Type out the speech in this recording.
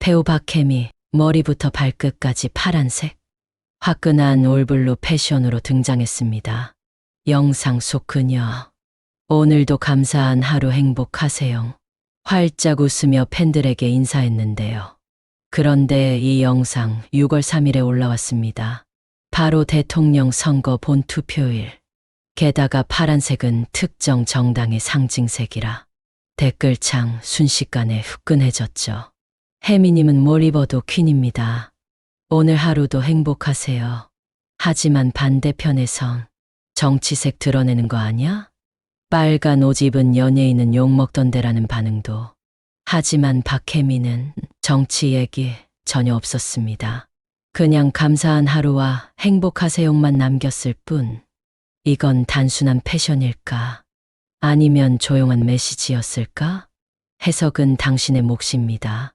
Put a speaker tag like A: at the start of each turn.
A: 배우 박혜미 머리부터 발끝까지 파란색 화끈한 올블루 패션으로 등장했습니다. 영상 속 그녀 오늘도 감사한 하루 행복하세요. 활짝 웃으며 팬들에게 인사했는데요. 그런데 이 영상 6월 3일에 올라왔습니다. 바로 대통령 선거 본 투표일. 게다가 파란색은 특정 정당의 상징색이라 댓글창 순식간에 후끈해졌죠. 혜미님은 뭘 입어도 퀸입니다. 오늘 하루도 행복하세요. 하지만 반대편에선 정치색 드러내는 거 아니야? 빨간 옷 입은 연예인은 욕먹던데라는 반응도. 하지만 박혜미는 정치 얘기 전혀 없었습니다. 그냥 감사한 하루와 행복하세요만 남겼을 뿐. 이건 단순한 패션일까? 아니면 조용한 메시지였을까? 해석은 당신의 몫입니다.